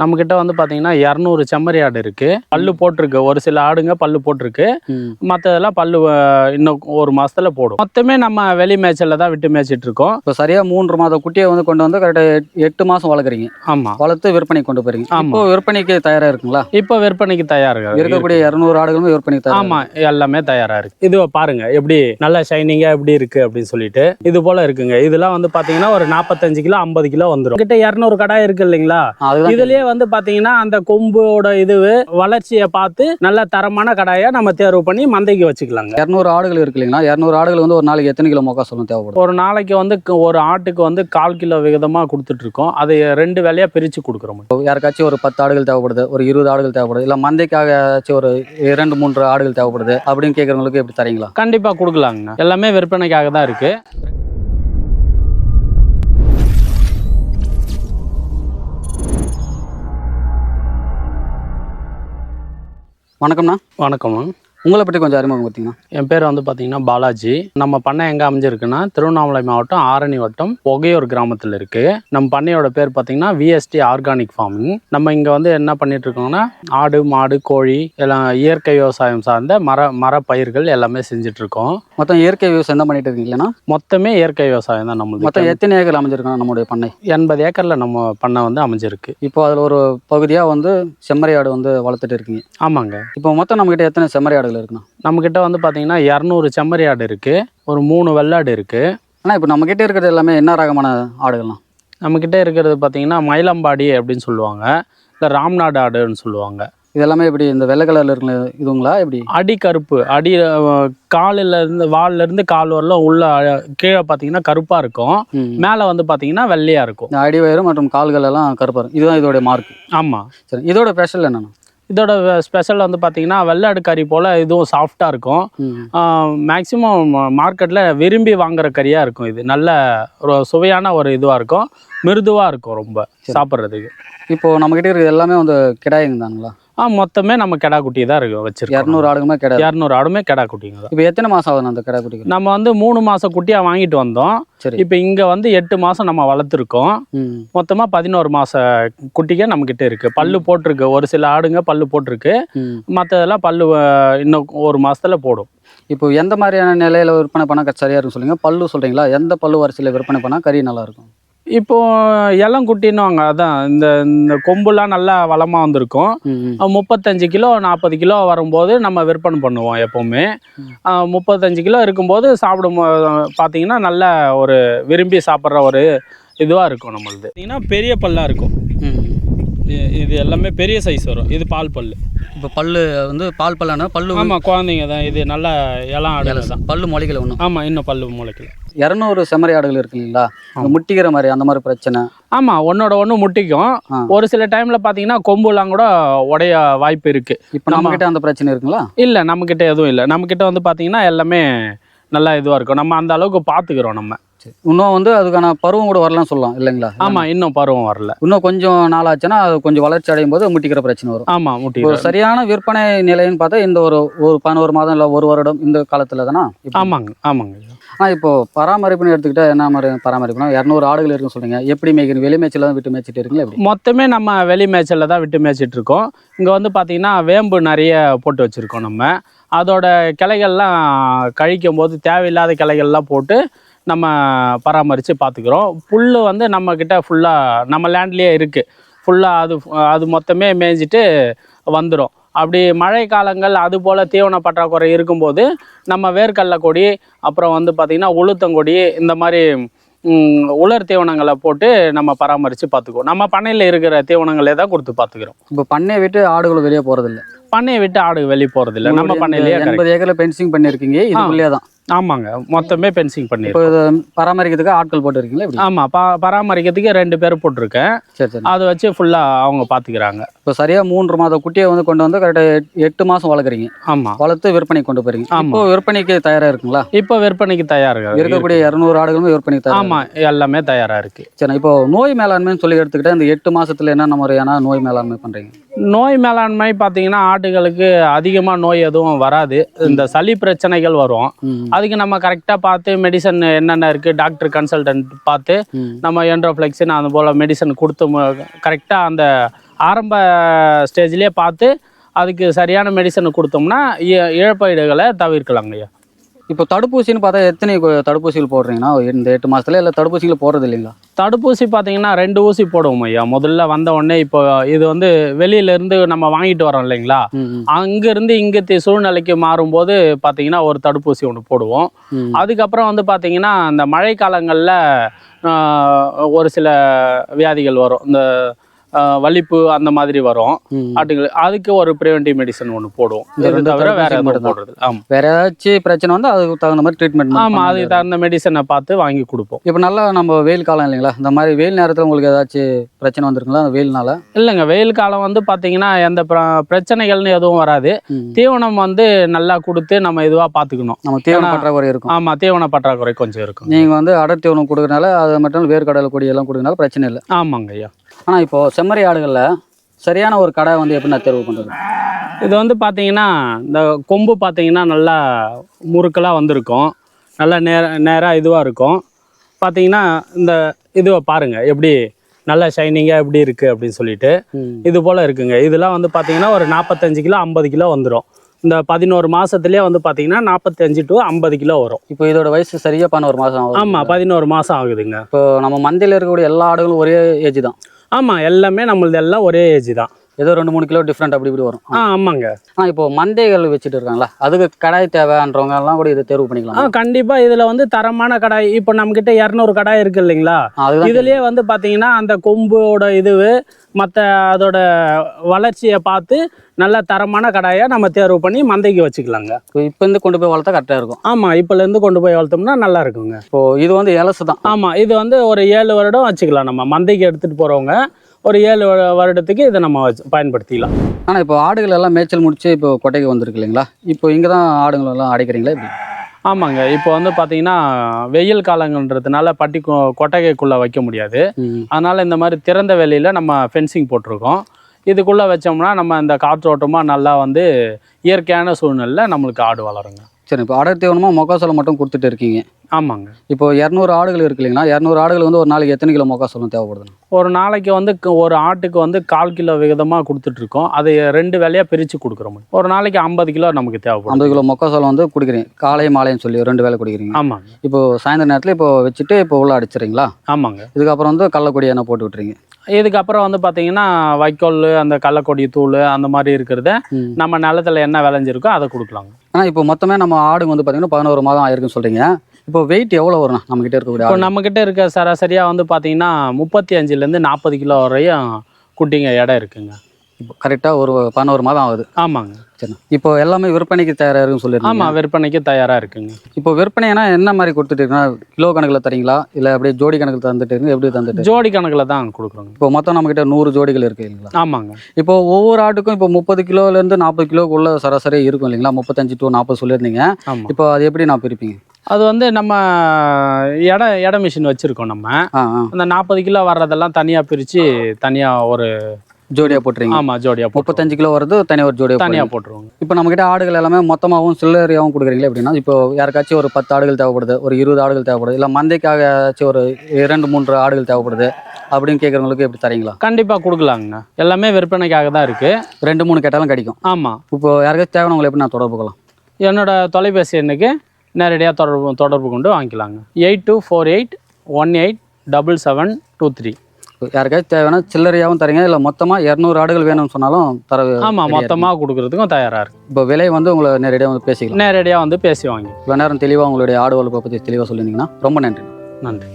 நம்ம கிட்ட வந்து பாத்தீங்கன்னா இரநூறு செம்மறி ஆடு இருக்கு. பல்லு போட்டிருக்கு. ஒரு சில ஆடுங்க பல்லு போட்டிருக்கு. மற்றதெல்லாம் பல்லு இன்னும் ஒரு மாசத்துல போடும். மொத்தமே நம்ம வெளி மேய்ச்சல்ல தான் விட்டு மேய்ச்சிட்டு இருக்கோம் இப்போ சரியா மூன்று மாத குட்டியை வந்து கொண்டு வந்து கரெக்டாக எட்டு மாசம் வளர்க்குறீங்க. ஆமா. வளர்த்து விற்பனை கொண்டு போறீங்க. ஆமா. இப்போ விற்பனைக்கு தயாரா இருக்குங்களா? இப்போ விற்பனைக்கு தயாருங்க இருக்கக்கூடிய இரநூறு ஆடுகளுமே விற்பனைக்கு தயாரா ஆமா எல்லாமே தயாரா இருக்கு. இது பாருங்க எப்படி நல்லா ஷைனிங்கா எப்படி இருக்கு அப்படின்னு சொல்லிட்டு. இது போல இருக்குங்க. இதெல்லாம் வந்து பாத்தீங்கன்னா ஒரு நாற்பத்தஞ்சு கிலோ ஐம்பது கிலோ வந்துடும் கிட்ட இரநூறு கடை இருக்கு இல்லைங்களா? இதுலயே வந்து பாத்தீங்கன்னா அந்த கொம்போட இது வளர்ச்சியை பார்த்து நல்ல தரமான கடாயை நம்ம தேர்வு பண்ணி மந்தைக்கு வச்சுக்கலாங்க. இரநூறு ஆடுகள் இருக்கு இல்லைங்களா? இரநூறு ஆடுகள் வந்து ஒரு நாளைக்கு எத்தனை கிலோ மொக்கா சொல்லும் தேவைப்படும்? ஒரு நாளைக்கு வந்து ஒரு ஆட்டுக்கு வந்து கால் கிலோ விகிதமா கொடுத்துட்டு இருக்கோம் அதை ரெண்டு வேலையா பிரிச்சு கொடுக்குறோம். யாருக்காச்சும் ஒரு பத்து ஆடுகள் தேவைப்படுது ஒரு இருபது ஆடுகள் தேவைப்படுது இல்லை மந்தைக்காக ஒரு இரண்டு மூன்று ஆடுகள் தேவைப்படுது அப்படின்னு கேட்குறவங்களுக்கு எப்படி தரீங்களா? கண்டிப்பா கொடுக்கலாங்க. எல்லாமே விற்பனைக்காக தான் இருக்கு. வணக்கம்ண்ணா. வணக்கம்மா. உங்களை பற்றி கொஞ்சம் அறிமுகம் பார்த்தீங்கன்னா என் பேர் வந்து பார்த்தீங்கன்னா பாலாஜி. நம்ம பண்ணை எங்கே அமைஞ்சிருக்குன்னா திருவண்ணாமலை மாவட்டம் ஆரணி வட்டம் ஒகையூர் கிராமத்தில் இருக்கு. நம்ம பண்ணையோட பேர் பார்த்தீங்கன்னா விஎஸ்டி ஆர்கானிக் ஃபார்மிங் நம்ம இங்கே வந்து என்ன பண்ணிட்டு இருக்கோம்னா ஆடு மாடு கோழி எல்லாம் இயற்கை விவசாயம் சார்ந்த மர மர பயிர்கள் எல்லாமே செஞ்சுட்டு இருக்கோம் மொத்தம் இயற்கை விவசாயம் தான் பண்ணிட்டு இருக்கீங்களா மொத்தமே இயற்கை விவசாயம் தான் நம்மளுக்கு மொத்தம் எத்தனை ஏக்கர் அமைஞ்சிருக்கோம் நம்மளுடைய பண்ணை? எண்பது ஏக்கரில் நம்ம பண்ணை வந்து அமைஞ்சிருக்கு. இப்போ அதில் ஒரு பகுதியாக வந்து செம்மறி ஆடு வந்து வளர்த்துட்டு இருக்கீங்க. ஆமாங்க. இப்போ மொத்தம் நம்மகிட்ட எத்தனை செம்மறி ஆடுகள் இருக்குண்ணா நம்மக்கிட்ட வந்து பார்த்தீங்கன்னா இரநூறு செம்மறி ஆடு இருக்கு. ஒரு மூணு வெள்ளாடு இருக்கு. ஆனால் இப்போ நம்மகிட்ட இருக்கிறது எல்லாமே என்ன ரகமான ஆடுகள்லாம் நம்மக்கிட்ட இருக்கிறது பார்த்தீங்கன்னா மயிலம்பாடி அப்படின்னு சொல்லுவாங்க. இல்லை ராம்நாடு ஆடுன்னு சொல்லுவாங்க. இது எல்லாமே இப்படி இந்த வெள்ளை கலரில் இருக்கிற இதுங்களா எப்படி? அடி கருப்பு அடி அஹ், காலில் இருந்து வால்ல இருந்து கால் வரலும் உள்ள கீழே பார்த்தீங்கன்னா கருப்பாக இருக்கும். மேலே வந்து பார்த்தீங்கன்னா வெள்ளையாக இருக்கும். இந்த அடிவயிறு மற்றும் கால்கள் எல்லாம் கருப்பாக இருக்கும். இதுதான் இதோடைய மார்க் ஆமாம் சரி இதோட ஸ்பெஷல் என்னண்ணா? இதோட ஸ்பெஷல் வந்து பார்த்தீங்கன்னா வெள்ளாடு கறி போல் இதுவும் சாஃப்டாக இருக்கும். மேக்ஸிமம் மார்க்கெட்டில் விரும்பி வாங்குற கறியாக இருக்கும் இது. நல்ல ஒரு சுவையான ஒரு இதுவாக இருக்கும். மிருதுவாக இருக்கும் ரொம்ப சாப்பிட்றதுக்கு. இப்போ நம்மகிட்ட இருக்கிறது எல்லாமே வந்து கிடாய்ங்க தானுங்களா? ஆ மொத்தமே நம்ம கெடா குட்டி தான் இருக்கு வச்சிருக்கோம். இரநூறு ஆடுகளுமே கிடையாது இரநூறு ஆடுமே கெடா குட்டிங்க தான். இப்போ எத்தனை மாதம் ஆகுதுண்ணா அந்த கிடா குட்டிக்கு நம்ம வந்து மூணு மாச குட்டியா வாங்கிட்டு வந்தோம். சரி. இப்போ இங்க வந்து எட்டு மாசம் நம்ம வளர்த்துருக்கோம். ம். மொத்தமா பதினோரு மாச குட்டிங்க நம்ம கிட்ட இருக்கு. பல்லு போட்டிருக்கு. ஒரு சில ஆடுங்க பல்லு போட்டிருக்கு. மற்றதெல்லாம் பல்லு இன்னும் ஒரு மாசத்துல போடும். இப்போ எந்த மாதிரியான நிலையில விற்பனை பண்ணால் சரியா இருக்கும் சொல்லுங்க. பல்லு சொல்றீங்களா? எந்த பல்லு வரிசையில் விற்பனை பண்ணால் கறி நல்லா இருக்கும் இப்போ இளங்குட்டின்னுவாங்க அதான் இந்த இந்த கொம்புலாம் நல்லா வளமா வந்திருக்கும். முப்பத்தஞ்சு கிலோ நாற்பது கிலோ வரும்போது நம்ம விற்பனை பண்ணுவோம் எப்போவுமே. முப்பத்தஞ்சு கிலோ இருக்கும்போது சாப்பிடும் பார்த்தீங்கன்னா நல்ல ஒரு விரும்பி சாப்பிட்ற ஒரு இதுவாக இருக்கும் நம்மளுது. பார்த்தீங்கன்னா பெரிய பல்லாக இருக்கும். இது எல்லாமே பெரிய சைஸ் வரும். இது பால் பல்லு. இப்போ பல்லு வந்து பால் பல்லான பல்லு ஆமாம் குழந்தைங்க தான். இது நல்லா இளம் ஆடுங்க தான். பல்லு முளைக்கல ஒன்றும் ஆமாம் இன்னும் பல்லு முளைக்கல. இரநூறு செம்மறி ஆடுகள் இருக்கு இல்லைங்களா? முட்டிக்கிற மாதிரி அந்த மாதிரி பிரச்சனை. ஆமாம் ஒன்னோட ஒன்று முட்டிக்கும். ஒரு சில டைமில் பார்த்தீங்கன்னா கொம்புலாம் கூட உடைய வாய்ப்பு இருக்குது இப்போ நம்ம கிட்ட அந்த பிரச்சனை இருக்குங்களா? இல்லை நம்மக்கிட்ட எதுவும் இல்லை. நம்மக்கிட்ட வந்து பார்த்தீங்கன்னா எல்லாமே நல்லா இதுவாக இருக்கும். நம்ம அந்த அளவுக்கு பார்த்துக்கிறோம் நம்ம. இன்னும் வந்து அதுக்கான பருவம் கூட வரலாம்னு சொல்லலாம் இல்லைங்களா? ஆமாம் இன்னும் பருவம் வரல. இன்னும் கொஞ்சம் நாள் ஆச்சுன்னா அது கொஞ்சம் வளர்ச்சி அடையும் போது முட்டிக்கிற பிரச்சனை வரும். ஆமாம் முட்டி ஒரு சரியான விற்பனை நிலைன்னு பார்த்தா இந்த ஒரு ஒரு பதினோரு மாதம் இல்லை ஒரு வருடம் இந்த காலத்துல தானா? ஆமாங்க ஆமாங்க. ஆனால் இப்போ பராமரிப்புன்னு எடுத்துக்கிட்டா என்ன மாதிரி பராமரிப்புனா இரநூறு ஆடுகள் இருக்குன்னு சொல்றீங்க. எப்படி மேய்க்கணும்? வெளி மேய்ச்சல் தான் விட்டு மேய்ச்சிட்டு இருக்கீங்களா மொத்தமே நம்ம வெளி மேய்ச்சலில் தான் விட்டு மேய்ச்சிட்டு இருக்கோம். இங்கே வந்து பார்த்தீங்கன்னா வேம்பு நிறைய போட்டு வச்சுருக்கோம் நம்ம. அதோட கிளைகள்லாம் கழிக்கும் போது தேவையில்லாத கிளைகள்லாம் போட்டு நம்ம பராமரித்து பார்த்துக்கிறோம் புல் வந்து நம்மக்கிட்ட ஃபுல்லாக நம்ம லேண்ட்லேயே இருக்குது ஃபுல்லாக அது அது மொத்தமே மேய்ஞ்சிட்டு வந்துடும் அப்படி மழை காலங்கள் அது போல் தீவன பற்றாக்குறை இருக்கும்போது நம்ம வேர்க்கடலை கொடி அப்புறம் வந்து பார்த்திங்கன்னா உளுத்தங்கொடி இந்த மாதிரி உலர் தீவனங்களை போட்டு நம்ம பராமரித்து பார்த்துக்குவோம் நம்ம பண்ணையில் இருக்கிற தீவனங்களே தான் கொடுத்து பார்த்துக்கிறோம் இப்போ பண்ணையை விட்டு ஆடுகள் வெளியே போறதில்ல. பண்ணையை விட்டு ஆடு வெளியே போகிறதில்ல நம்ம பண்ணையிலேயே. எண்பது ஏக்கர்ல பென்சிங் பண்ணிருக்கீங்க. இதுக்குள்ளேயே தான். ஆமாங்க. மொத்தமே பென்சிங் இது பராமரிக்கிறதுக்கு ஆட்கள் போட்டு இருக்கீங்களா எப்படி ஆமாம் ப பராமரிக்கிறதுக்கு ரெண்டு பேர் போட்டிருக்கேன். சரி சரி. அதை வச்சு ஃபுல்லாக அவங்க பார்த்துக்கிறாங்க இப்போ சரியா மூன்று மாத குட்டியை வந்து கொண்டு வந்து கரெக்டாக எட்டு மாசம் வளர்க்குறீங்க. ஆமாம் வளர்த்து விற்பனை கொண்டு போறீங்க. ஆமா. இப்போ விற்பனைக்கு தயாரா இருக்குங்களா? இப்போ விற்பனைக்கு தயாராக இருக்கக்கூடிய இரநூறு ஆடுகளுமே விற்பனைக்கு தயாரா ஆமாம் எல்லாமே தயாராக இருக்குது சரி இப்போ நோய் மேலாண்மைன்னு சொல்லி எடுத்துக்கிட்டா இந்த எட்டு மாசத்துல என்னென்ன முறையான நோய் மேலாண்மை பண்றீங்க? நோய் மேலாண்மை பார்த்தீங்கன்னா ஆட்டுகளுக்கு அதிகமாக நோய் எதுவும் வராது. இந்த சளி பிரச்சனைகள் வரும். அதுக்கு நம்ம கரெக்டாக பார்த்து மெடிசன் என்னென்ன இருக்குது டாக்டர் கன்சல்டன்ட் பார்த்து. நம்ம என்ட்ரோஃப்ளெக்ஸின் அது போல் மெடிசன் கொடுத்து கரெக்டாக அந்த ஆரம்ப ஸ்டேஜ்லேயே பார்த்து அதுக்கு சரியான மெடிசனை கொடுத்தோம்னா இழப்பீடுகளை தவிர்க்கலாங்க ஐயா இப்போ தடுப்பூசின்னு பார்த்தா எத்தனை தடுப்பூசிகள் போடுறீங்கன்னா? இந்த எட்டு மாசத்துல இல்லை தடுப்பூசிகள் போடுறது இல்லைங்களா தடுப்பூசி பார்த்தீங்கன்னா ரெண்டு ஊசி போடுவோம் ஐயா. முதல்ல வந்த உடனே இப்போ இது வந்து வெளியிலேருந்து நம்ம வாங்கிட்டு வரோம் இல்லைங்களா? அங்கேருந்து இங்கே சூழ்நிலைக்கு மாறும்போது பார்த்தீங்கன்னா ஒரு தடுப்பூசி ஒன்று போடுவோம். அதுக்கப்புறம் வந்து பார்த்தீங்கன்னா இந்த மழை காலங்களில் ஒரு சில வியாதிகள் வரும். இந்த வலிப்பு அந்த மாதிரி வரும். ஆட்டுங்களுக்கு அதுக்கு ஒரு ப்ரிவென்டிவ் மெடிசன் ஒன்று போடுவோம். இது தவிர வேற எதுவும். போடுறது. ஆமாம் வேற ஏதாச்சும் பிரச்சனை வந்து அதுக்கு தகுந்த மாதிரி ட்ரீட்மெண்ட் ஆமாம் அதுக்கு தகுந்த மெடிசனை பார்த்து வாங்கி கொடுப்போம். இப்போ நல்லா நம்ம வெயில் காலம் இல்லைங்களா? இந்த மாதிரி வெயில் நேரத்தில் உங்களுக்கு ஏதாச்சும் பிரச்சனை வந்திருக்குங்களா அந்த வெயில்னால? இல்லைங்க வெயில் காலம் வந்து பார்த்தீங்கன்னா எந்த பிர- பிரச்சனைகள்னு எதுவும் வராது. தீவனம் வந்து நல்லா கொடுத்து நம்ம இதுவாக பார்த்துக்கணும் நம்ம தீவன பற்றாக்குறை இருக்கும். ஆமாம் தீவன பற்றாக்குறை கொஞ்சம் இருக்கும். நீங்க வந்து அடர் தீவனம் கொடுக்கறனால அது மட்டும் வேர்க்கடலை கொடி எல்லாம் கொடுக்கறனால பிரச்சனை இல்லை. ஆமாங்க ஐயா. ஆனா இப்போ செம்மறி ஆடுகள்ல சரியான ஒரு கடை வந்து எப்படி நான் தேர்வு பண்றது? இது வந்து பார்த்தீங்கன்னா இந்த கொம்பு பார்த்தீங்கன்னா நல்லா முறுக்கலாக வந்திருக்கும். நல்லா நேர நேராக இதுவாக இருக்கும். பார்த்தீங்கன்னா இந்த இதுவை பாருங்கள் எப்படி நல்லா ஷைனிங்காக எப்படி இருக்குது அப்படின்னு சொல்லிட்டு. இது போல் இருக்குங்க. இதெல்லாம் வந்து பார்த்தீங்கன்னா ஒரு நாற்பத்தஞ்சு கிலோ ஐம்பது கிலோ வந்துடும் இந்த பதினோரு மாதத்துலேயே வந்து பார்த்தீங்கன்னா நாற்பத்தஞ்சு டு ஐம்பது கிலோ வரும். இப்போ இதோட வயசு சரியா பண்ண ஒரு மாசம் ஆகுது ஆமாம் பதினோரு மாதம் ஆகுதுங்க. இப்போ நம்ம மந்தையில் இருக்கக்கூடிய எல்லா ஆடுகளும் ஒரே ஏஜ் தான். ஆமாம் எல்லாமே நம்மளது எல்லாம் ஒரே ஏஜ் தான். ஏதோ ரெண்டு மூணு கிலோ டிஃப்ரெண்ட் அப்படி இப்படி வரும். ஆ ஆமாங்க. ஆனா இப்போ மந்தைகள் வச்சுட்டு இருக்காங்களா? அதுக்கு கடாய் தேவைன்றவங்க எல்லாம் கூட இதை தேர்வு ஆ பண்ணிக்கலாம் கண்டிப்பாக இதில் வந்து தரமான கடாய் இப்போ நம்மக்கிட்ட இரநூறு கடாய் இருக்கு இல்லைங்களா? இதுலயே வந்து பாத்தீங்கன்னா அந்த கொம்போட இதுவு மற்ற அதோட வளர்ச்சியை பார்த்து நல்ல தரமான கடாயை நம்ம தேர்வு பண்ணி மந்தைக்கு வச்சுக்கலாங்க. இப்போ இப்போ இருந்து கொண்டு போய் வளர்த்தா கரெக்டாக இருக்கும். ஆமா இப்பல இருந்து கொண்டு போய் வளர்த்தோம்னா நல்லா இருக்குங்க. இப்போ இது வந்து இலசு தான். ஆமா இது வந்து ஒரு ஏழு வருடம் வச்சுக்கலாம் நம்ம. மந்தைக்கு எடுத்துட்டு போறவங்க ஒரு ஏழு வரு- வருடத்துக்கு இதை நம்ம வச்சு பயன்படுத்திக்கலாம். ஆனால் இப்போ ஆடுகள் எல்லாம் மேய்ச்சல் முடிச்சு இப்போ கொட்டைக்கு வந்திருக்கு இல்லைங்களா? இப்போ இங்கே தான் ஆடுகள் எல்லாம் அடைக்கிறீங்களா இப்படி ஆமாங்க இப்போ வந்து பார்த்தீங்கன்னா வெயில் காலங்கன்றதுனால பட்டி கொட்டகைக்குள்ளே வைக்க முடியாது. அதனால் இந்த மாதிரி திறந்த வெளியில் நம்ம ஃபென்சிங் போட்டிருக்கோம். இதுக்குள்ளே வச்சோம்னா நம்ம இந்த காற்றோட்டமாக நல்லா வந்து இயற்கையான சூழ்நிலையில் நம்மளுக்கு ஆடு வளருங்க. சரி இப்போ அடர் தீவனமாக மொக்காசோளம் மட்டும் கொடுத்துட்டு இருக்கீங்க. ஆமாங்க. இப்போ இரநூறு ஆடுகள் இருக்கு இல்லைங்களா? இரநூறு ஆடுகள் வந்து ஒரு நாளைக்கு எத்தனை கிலோ மொக்காசோளம் தேவைப்படுது ஒரு நாளைக்கு வந்து ஒரு ஆட்டுக்கு வந்து கால் கிலோ விகிதமாக கொடுத்துட்ருக்கோம் அதை ரெண்டு வேலையாக பிரித்து கொடுக்குறோம். ஒரு நாளைக்கு ஐம்பது கிலோ நமக்கு தேவைப்படும். ஐம்பது கிலோ மொக்காசோளம் வந்து குடிக்கிறீங்க. காலை மாலைன்னு சொல்லி ரெண்டு வேளை குடிக்கிறீங்க. ஆமாங்க. இப்போ சாயந்தர நேரத்தில் இப்போ வச்சுட்டு இப்போ உள்ள அடிச்சிடுறீங்களா? ஆமாங்க. இதுக்கப்புறம் வந்து கள்ளக்கொடி எண்ணெய் போட்டு விட்டுறீங்க. இதுக்கப்புறம் வந்து பார்த்தீங்கன்னா வைக்கோல் அந்த கடலக்கொடி தூள் அந்த மாதிரி இருக்கிறத. நம்ம நிலத்துல என்ன விளைஞ்சிருக்கோ அதை கொடுக்கலாங்க. ஆனால் இப்போ மொத்தமே நம்ம ஆடுங்க வந்து பார்த்தீங்கன்னா பதினோரு மாதம் ஆயிருக்குன்னு சொல்றீங்க. இப்போ வெயிட் எவ்வளோ வரும் நம்ம கிட்ட இருக்கக்கூடிய இப்போ ஆடு? நம்மக்கிட்ட இருக்க சராசரியாக வந்து பார்த்தீங்கன்னா முப்பத்தி அஞ்சுலேருந்து நாற்பது கிலோ வரையும் குட்டிங்க இடம் இருக்குங்க. இப்போ கரெக்டாக ஒரு பதினோரு மாதம் ஆகுது. ஆமாங்க. சரி. இப்போ எல்லாமே விற்பனைக்கு தயாராக இருக்குன்னு சொல்லியிருக்கீங்க ஆமாம் விற்பனைக்கு தயாராக இருக்குங்க. இப்போ விற்பனைனா என்ன மாதிரி கொடுத்துட்டு இருக்கீங்கன்னா கிலோ கணக்கில் தரீங்களா? இல்லை அப்படியே ஜோடி கணக்கில் தந்துட்டு இருக்கீங்க எப்படி தந்துட்டு ஜோடி கணக்கில் தான் கொடுக்குறோங்க. இப்போ மொத்தம் நம்மக்கிட்ட நூறு ஜோடிகள் இருக்கு இல்லைங்களா? ஆமாங்க. இப்போ ஒவ்வொரு ஆட்டுக்கும் இப்போ முப்பது கிலோலேருந்து நாற்பது கிலோக்குள்ள சராசரி இருக்கும் இல்லைங்களா? முப்பத்தஞ்சு டு நாற்பது சொல்லியிருந்தீங்க. இப்போ அது எப்படி நான் பிரிப்பீங்க? அது வந்து நம்ம எடை எடை மிஷின் வச்சுருக்கோம் நம்ம. அந்த நாற்பது கிலோ வர்றதெல்லாம் தனியாக பிரித்து தனியாக ஒரு ஜோடியாக போட்டுறீங்க? ஆமாம் ஜோடியாக போட்டு முப்பத்தஞ்சு கிலோ வருது தனி ஒரு ஜோடியாக தனியாக போட்டுருவோங்க. இப்போ நம்மக்கிட்ட ஆடுகள் எல்லாமே மொத்தமாகவும் சில்லறையாகவும் கொடுக்குறீங்களா எப்படின்னா இப்போ யாருக்காச்சும் ஒரு பத்து ஆடுகள் தேவைப்படுது ஒரு இருபது ஆடுகள் தேவைப்படுது இல்லை மந்தைக்காக ஏதாச்சும் ஒரு இரண்டு மூன்று ஆடுகள் தேவைப்படுது அப்படின்னு கேட்குறவங்களுக்கு எப்படி தரீங்களா? கண்டிப்பாக கொடுக்கலாங்க. எல்லாமே விற்பனைக்காக தான் இருக்குது ரெண்டு மூணு கேட்டாலும் கிடைக்கும். ஆமாம் இப்போ யாருக்காச்சும் தேவையானவங்களை எப்படி நான் தொடர்பு கொள்ளலாம்? என்னோட தொலைபேசி எண்ணுக்கு நேரடியாக தொடர்பு தொடர்பு கொண்டு வாங்கிக்கலாங்க. Eight two four eight one eight double seven two three. யாருக்காச்சும் தேவைன்னா சில்லறையாகவும் தரீங்க இல்லை மொத்தமாக இரநூறு ஆடுகள் வேணும்னு சொன்னாலும் தர ஆமாம் மொத்தமாக கொடுக்குறதுக்கும் தயாராக இருக்கு. இப்போ விலை வந்து உங்களை நேரடியாக வந்து பேசிக்கலாம். நேரடியாக வந்து பேசி வாங்கி இவ்வளோ நேரம் தெளிவாக உங்களுடைய ஆடு வளர்ப்பை பற்றி தெளிவாக சொல்லியிருந்தீங்கன்னா ரொம்ப நன்றி. நன்றி.